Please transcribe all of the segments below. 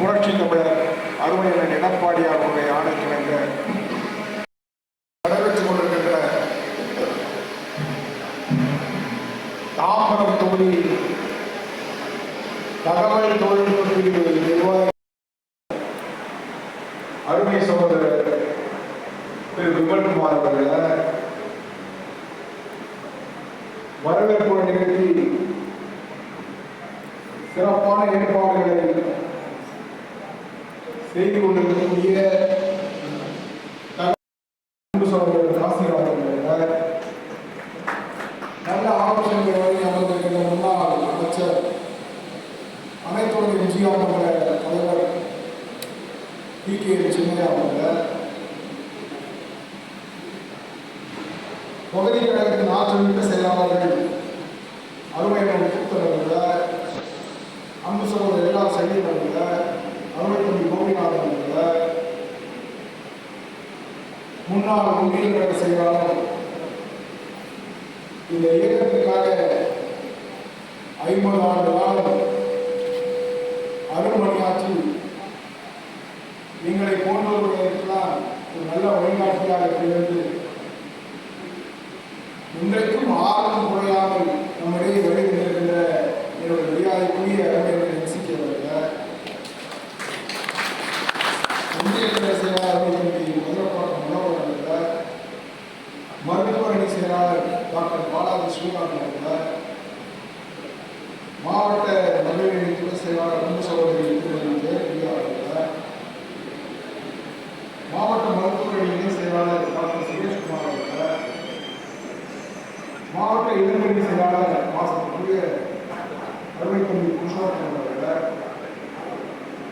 புரட்சி தமிழர் அருமையன் எடப்பாடியாருடைய ஆணைக்கிணங்க நடைபெற்றுக் கொண்டிருக்கின்ற தாம்பரம் தொகுதி தகவல் தொழில்நுட்ப பிரிவு நிர்வாக அருமை சகோதரர் திரு விமல்குமார் அவர்களை வரவேற்பு நிகழ்ச்சி சிறப்பான ஏற்பாடுகளை செய்து கொண்டிருக்கக்கூடிய அன்பு சகோதரர் நல்ல ஆலோசனைகளை வழங்கி முன்னாள் அமைச்சர் அனைத்துடைய விஜயா மன்ற தலைவர் பி. கே. சின்னையா அவர்கள். பகுதி கழகத்தின் ஆற்றல்மிக்க செயலாளர்கள் அருமை கூத்தர் அவர்கள் அன்பு சகோதரர் எல்லா செல்லியன் அவர்கள் அருமை தம்பி கோபிநாதன் அவர்கள் முன்னாள் ஒன்றிய செயலாளர் இந்த இயக்கத்திற்காக ஐம்பது ஆண்டு காலம் அருள்மணியாற்றி எங்களை போன்றவர்களுக்கெல்லாம் ஒரு நல்ல வழிகாட்டியாக திகழ்ந்து இன்றைக்கும் ஆர்வம் குறையாமல் நம்முடைய வழி என்னுடைய மரியாதைக்குரிய அறிஞர்களை நேசிக்கிறவர்கள் ஒன்றிய கழக செயலாளர் தம்பி முதலப்பாக்கம் மனோகர் மருத்துவ அணி செயலாளர் டாக்டர் மாவட்ட மகளிர் துறை செயலாளர் அன்பு சகோதரி திருமதி மாவட்ட மருத்துவர்கள் இணை செயலாளர் டாக்டர் சுரேஷ்குமார் அவர்கள் மாவட்ட இளைஞரணி செயலாளர் மாசத்துக்குரிய அருமை தம்பி புருஷோத்தம் அவர்கள்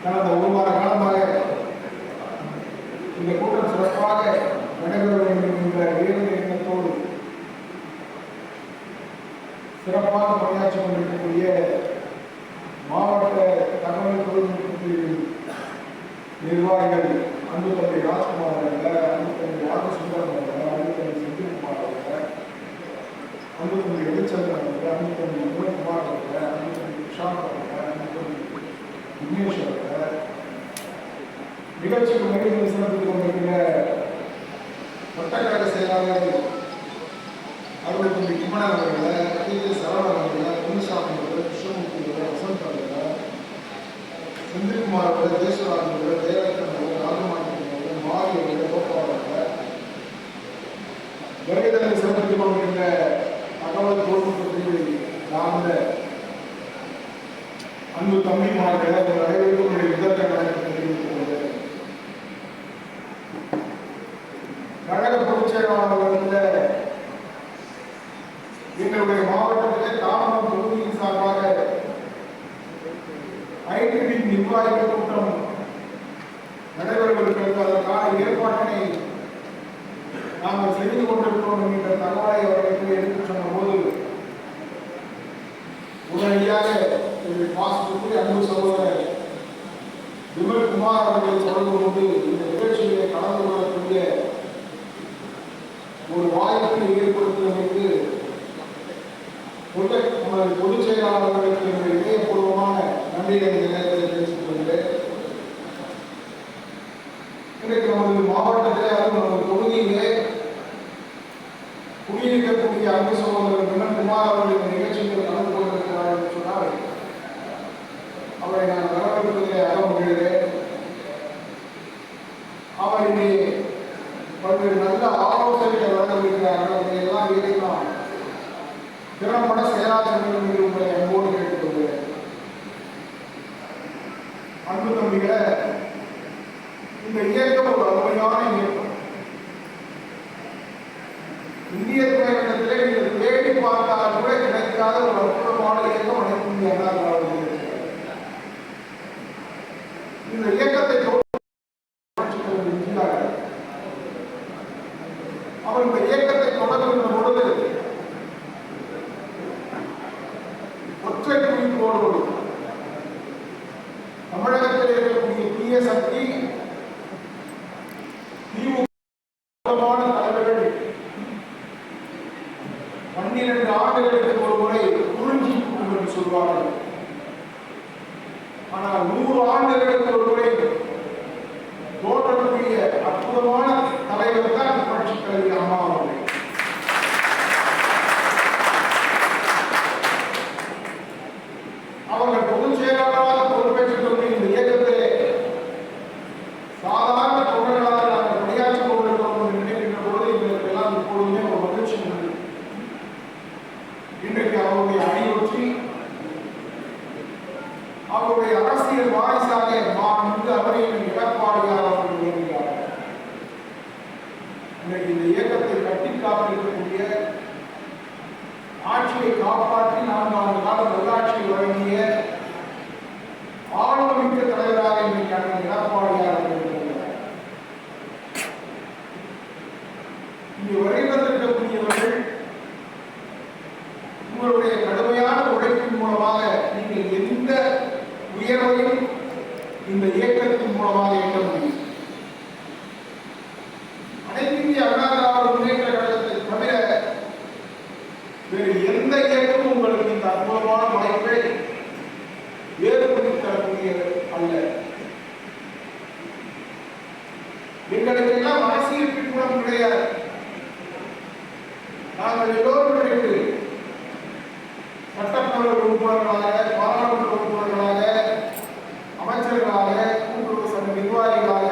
கடந்த ஒரு வார காலமாக இந்த கூட்டம் சிறப்பாக நடைபெற வேண்டும் என்ற உயர்ந்த எண்ணத்தோடு சிறப்பாக பணியாற்றிக் கொண்டிருக்கக்கூடிய மாவட்ட தகவல் தொழில்நுட்ப நிர்வாகிகள் அன்பு தம்பி ராஜ்குமார் அவர்கள் அன்பு தம்பி ராஜசுந்தரம் அவர்கள் அன்பு தம்பி செந்தில்குமார் அவர்கள் அன்பு தம்பி எதிர்ச்சந்திரன் அவர்கள் அன்பு தம்பி முருகன்குமார் அவர்கள் அன்பு தம்பி விஷாந்த் அவர்கள் அன்பு தம்பி விக்னேஷ் அவர்கள். நிகழ்ச்சிக்கு வருகை சிறப்பித்துக் கொண்டிருக்கிற வட்டக்கழக செயலாளர் அருள் தம்பி குமரன் அவர்களை கே சரவணன் அவர்களை முனுசாமி அவர்கள் கிருஷ்ணமூர்த்தி அவர்கள் வசந்த் அவர்கள் செந்தில்குமார் அவர்கள் தேசராஜ் அவர்கள் ஜெயலலிதன் அவர்கள் ராஜமாணிக்கம் அவர்கள் மாரி அவர்கள் கோபால் அவர்கள் வருகை தலைவர் சிறப்பித்துக் கொள்கின்ற தகவல் தோல்வி சார்ந்த அன்பு தம்பிமார்கள் உங்கள் அனைவருக்கும் என்னுடைய தெரிவித்துக் கழக பொதுச் செயலாளர் எங்கள் அன்பு சகோதரர் விமல் குமார் அவர்களை தொடர்பு கொண்டு இந்த நிகழ்ச்சியிலே கலந்து கொள்ளக்கூடிய ஒரு வாய்ப்பை ஏற்படுத்துவதற்கு பொது பொதுச் செயலாளர்களுக்கு என்னுடைய இதயபூர்வமான நன்றியை இந்த நேரத்தில் தெரிவித்துக் கொள்கிறேன். இன்றைக்கு நமது மாவட்டத்திலே அதுவும் நமது தொகுதியிலே குடியிருக்கக்கூடிய அன்பு சகோதரர் விமல் குமார் அவர்களின் இந்த நிகழ்ச்சியில் கலந்து அவரை நான் வரவேற்பதிலே அகமகிழ்கிறேன் அவர் இங்கே பல்வேறு நல்ல ஆலோசனைகளை வழங்கவிருக்கிறார்கள் அதை எல்லாம் ஏற்கலாம் திறம்பட செயலாற்ற வேண்டும் என்று உங்களை அன்போடு கேட்டுக்கொள்கிறேன் அன்பு தம்பிகளை இந்த இயக்கம் ஒரு அருமையான இயக்கம் இந்திய துறையிடத்திலே நீங்கள் தேடி பார்த்தால் கூட கிடைக்காத ஒரு அற்புதமான இயக்கம் அனைத்து இந்திய அண்ணா திராவிட இயக்கம். இந்த இயக்கத்தை தொடர்ந்து புரட்சித் தலைவர் எம்ஜிஆர் அவர் இந்த இயக்கத்தை தொடங்குகின்ற பொழுது ஒற்றை குறிக்கோளோடு தமிழகத்தில் இருக்கக்கூடிய தீய சக்தி திமுக தலைவர்கள் பன்னிரண்டு ஆண்டுகளுக்கு ஒரு முறை குறிஞ்சி என்று சொல்வார்கள். ஆனால் நூறு ஆண்டுகளுக்கு ஒரு முறை அற்புதமான தலைவர் தான் புரட்சி தலைவி அம்மா அவர்கள் அவர்கள் பொதுச் செயலாளராக பொறுப்பேற்றுக் கொண்டு இந்த இயக்கத்திலே சாதாரண தொண்டர்களாக நாங்கள் பணியாற்றிக் கொண்டிருக்கிறோம் என்று நினைக்கின்ற பொழுது எங்களுக்கு எல்லாம் இப்பொழுதுமே ஒரு மகிழ்ச்சி உண்டு இன்றைக்கு அவருடைய அணியொற்றி அவருடைய அரசியல் வாரிசாக மாண்பு அவரையும் எடப்பாடியார் அவர்கள் விளங்குகிறார்கள் இன்றைக்கு இந்த இயக்கத்தை கட்டி காத்திருக்கக்கூடிய ஆட்சியை காப்பாற்றி நான்கு ஆண்டு காலம் நல்லாட்சியை வழங்கிய ஆளுமிக்க தலைவராக இன்றைக்கு அண்ணன் எடப்பாடியார் அவர்கள் விளங்குகிறார் இங்கு வருகை தந்திருக்கக்கூடியவர்கள் உங்களுடைய கடுமையான உழைப்பின் மூலமாக நீங்கள் எந்த உயர்வையும் இந்த இயக்கத்தின் மூலமாக எட்ட முடியும் அனைத்து இந்திய அண்ணா திராவிட முன்னேற்ற கழகத்தை தவிர வேறு எந்த இயக்கமும் உங்களுக்கு இந்த அற்புதமான வாய்ப்பை ஏற்படுத்தி தரக்கூடிய அல்ல எங்களுக்கெல்லாம் அரசியல் பின்புலம் கிடையாது நாங்கள் எல்லோரும் இன்றைக்கு சட்டப்பேரவை உறுப்பினர்களாக பாராளுமன்ற உறுப்பினர்களாக அமைச்சர்களாக கூட்டுறவு சங்க நிர்வாகிகளாக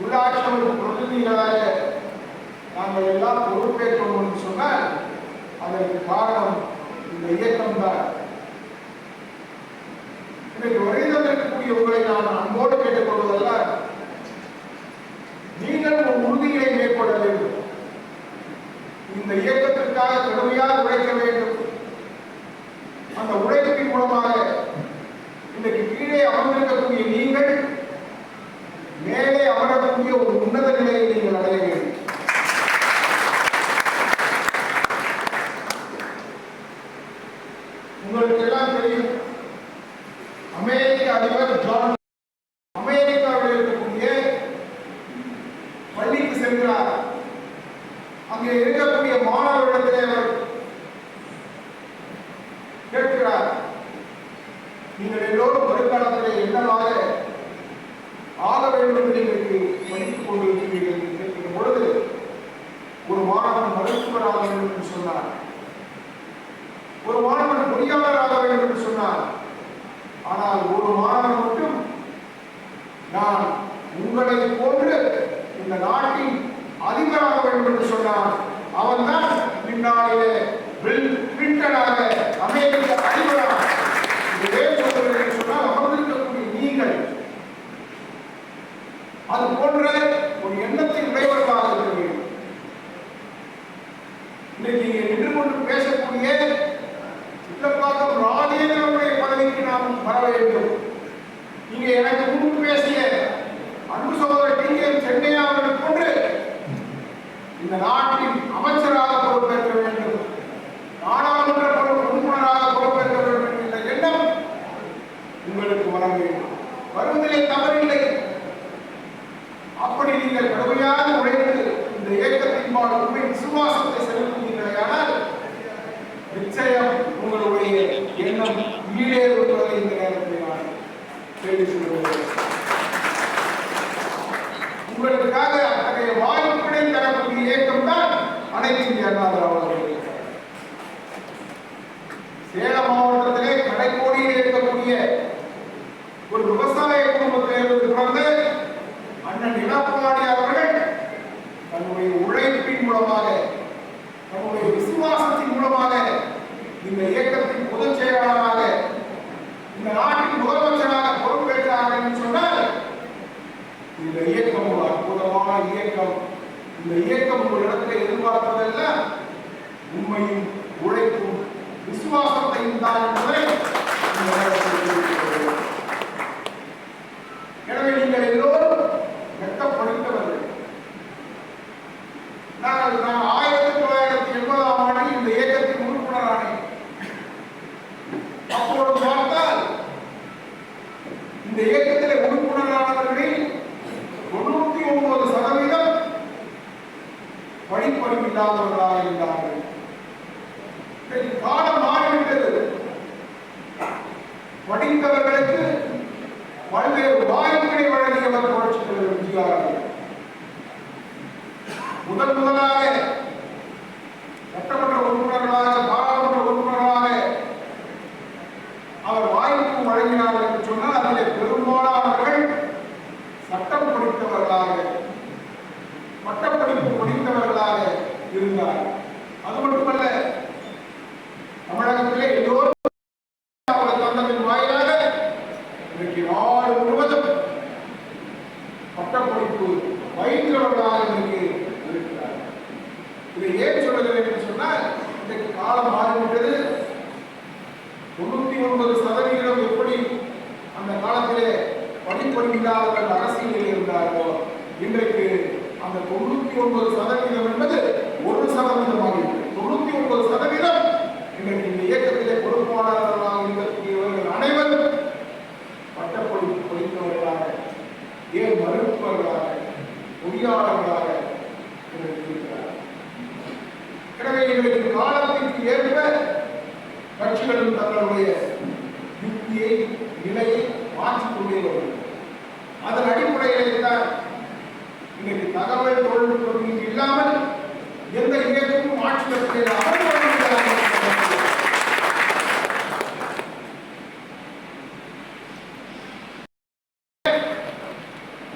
உள்ளாட்சி அமைப்பு நாங்கள் எல்லாம் பொறுப்பேற்றோம் சொன்னால் அதற்கு காரணம் இந்த இயக்கம்தான் இன்றைக்கு வருகை இருக்கக்கூடிய உங்களை நான் அன்போடு கேட்டுக்கொள்வதல்ல நீங்கள் ஒரு உறுதியை மேற்கொள்ள வேண்டும். இந்த இயக்கத்திற்காக கடுமையாக உழைக்க வேண்டும். அந்த உழைப்பின் மூலமாக இன்றைக்கு கீழே அமர்ந்திருக்கக்கூடிய நீங்கள் அமரக்கூடிய ஒரு உன்னத நிலையை நீங்கள் அடைய வேண்டும். உங்களுக்கு எல்லாம் தெரியும் அமெரிக்க அதிபர் ஜான் அமெரிக்காவில் இருக்கக்கூடிய பள்ளிக்கு சென்றார். அங்கே இருக்கக்கூடிய மாணவர்களிடத்திலே அவர் கேட்கிறார் நீங்கள் எல்லோரும் வருங்காலத்திலே என்னவாக ஆக வேண்டும் என்று நீங்கள் படித்துக் கொண்டிருக்கிறீர்கள் என்று கேட்கிற பொழுது ஒரு மாணவன் மருத்துவராக வேண்டும் என்று சொன்னார். ஒரு மாணவன் பொறியாளராக வேண்டும் என்று சொன்னார். ஆனால் ஒரு மாணவன் மட்டும் நான் உங்களை போன்று இந்த நாட்டின் அதிபராக வேண்டும் என்று சொன்னான். அவன்தான் பின்னாலே பில் கிளின்டனாக அமெரிக்க அதிபராக இதே சொல்லுங்கள் என்று சொன்னால் அமர்ந்திருக்கக்கூடிய நீங்கள் அது போன்ற ஒரு எண்ணத்தை உடையவர்களாக இருக்க வேண்டும் இன்னைக்கு இங்கே நின்று கொண்டு பேசக்கூடிய சித்தப்பாக ஒரு ஆதீனருடைய பதவிக்கு நாம் வர வேண்டும். நீங்க எனக்கு முன்பு பேசிய அன்பு சகோதரர் டி. எம். சென்னையா அவர்கள் போன்று இந்த நாட்டின் அமைச்சராக பொறுப்பேற்க வேண்டும் நாடாளுமன்ற பொறுப்பு உறுப்பினராக பொறுப்பேற்க வேண்டும் என்ற எண்ணம் உங்களுக்கு வர வேண்டும் வருவதிலே தவறில்லை அப்படி நீங்கள் கடுமையாக உழைத்து இந்த இயக்கத்தின் பால் உண்மை விசுவாசத்தை செலுத்துவீர்களானால் நிச்சயம் உங்களுடைய எண்ணம் ஈடேறுவதை இந்த நேரத்தில் நான் கேட்டுக் கொள்கிறேன் என்பதற்காக அத்தகைய வாய்ப்புகளை தரக்கூடிய இயக்கம் தான் அனைத்து இந்திய அண்ணா திராவிட சேலம் மாவட்டத்திலே கடைக்கோடியில் இருக்கக்கூடிய ஒரு விவசாய குடும்பத்திலிருந்து பிறந்து அண்ணன் எடப்பாடி அவர்கள் தன்னுடைய உழைப்பின் மூலமாக தன்னுடைய விசுவாசத்தின் மூலமாக இந்த இயக்கத்தின் பொதுச் செயலாளராக இந்த நாட்டின் முதல்வர் பொறுப்பேற்றார்கள் என்று சொன்னால் இந்த இயக்கம் ஒரு அற்புதமான இயக்கம். இந்த இயக்கம் ஒரு இடத்துல எதிர்பார்ப்பதெல்லாம் உண்மையும் உழைப்பும் விசுவாசத்தையும் தான் என்பதை எனவே நீங்கள் எல்லோரும் வெட்டப்படுத்தவர்கள் நாங்கள் நான் ஆயிரத்தி தொள்ளாயிரத்தி எண்பதாம் ஆண்டில் இந்த இயக்கத்தின் உறுப்பினரானேன் அப்பொழுது பார்த்தால் இந்த இயக்கத்தில் உறுப்பினரானவர்களில் தொண்ணூத்தி ஒன்பது சதவீதம் படிப்பறிவு இல்லாதவர்களாக இருந்தார்கள் இன்றைக்கு காலம் மாறிவிட்டது படித்தவர்களுக்கு பல்வேறு வாய்ப்புகளை வழங்கியவர் புரட்சி தலைவர் விஜயார் அவர்கள். முதன் முதலாக சட்டமன்ற உறுப்பினர்களாக பாராளுமன்ற உறுப்பினர்களாக அவர் வாய்ப்பு வழங்கினார் என்று சொன்னால் அதிலே பெரும்பாலானவர்கள் சட்டம் படித்தவர்களாக பட்டப்படிப்பு படித்தவர்களாக இருந்தார் அது மட்டுமல்ல தமிழகத்திலே எல்லோரும் அவர் தந்ததின் வாயிலாக இன்றைக்கு நாடு முழுவதும் பட்டப்படிப்பு பயின்றவர்களாக இன்றைக்கு இருக்கிறார் இதை ஏன் சொல்லுகிறேன் என்று சொன்னால் இன்றைக்கு காலம் மாறிவிட்டது தொண்ணூத்தி ஒன்பது சதவீதம் எப்படி அந்த காலத்திலே படிப்பறிவு இல்லாதவர்கள் அரசியலில் இருந்தார்களோ இன்றைக்கு அந்த தொண்ணூத்தி ஒன்பது சதவீதம் என்பது ஒரு சதவீதமாகிறது தொண்ணூத்தி ஒன்பது சதவீதம் இன்றைக்கு இந்த இயக்கத்திலே பொறுப்பாளர்களாக இருக்கக்கூடியவர்கள் அனைவரும் பட்டப்படிப்பு படித்தவர்களாக ஏன் மருத்துவர்களாக பொறியாளர்களாக எனவே இன்றைக்கு காலத்திற்கு ஏற்ப கட்சிகளும் தங்களுடைய யுக்தியை நிலையை மாற்றிக் கொண்டே வருகிறது அதன் அடிப்படையிலே தான் தகவல் தொழில்நுட்பம் இல்லாமல் எந்த இயக்கமும் ஆட்சியத்தில் அமர்ந்து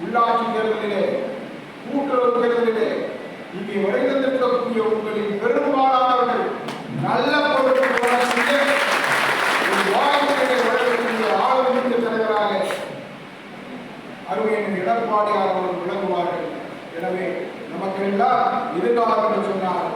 உள்ளாட்சி தேர்தலிலே கூட்டுறவு தேர்தலிலே இங்கே வருகின்றிருக்கக்கூடிய உங்களின் பெரும் நல்ல பொருட்கள் வழங்கிய ஒரு வாய்ப்புகளை வழங்கக்கூடிய ஆளுமிக்க தலைவராக அருமையின் எடப்பாடியார் அவர்கள் விளங்குவார்கள் எனவே நமக்கு எல்லாம் எதிர்காலம்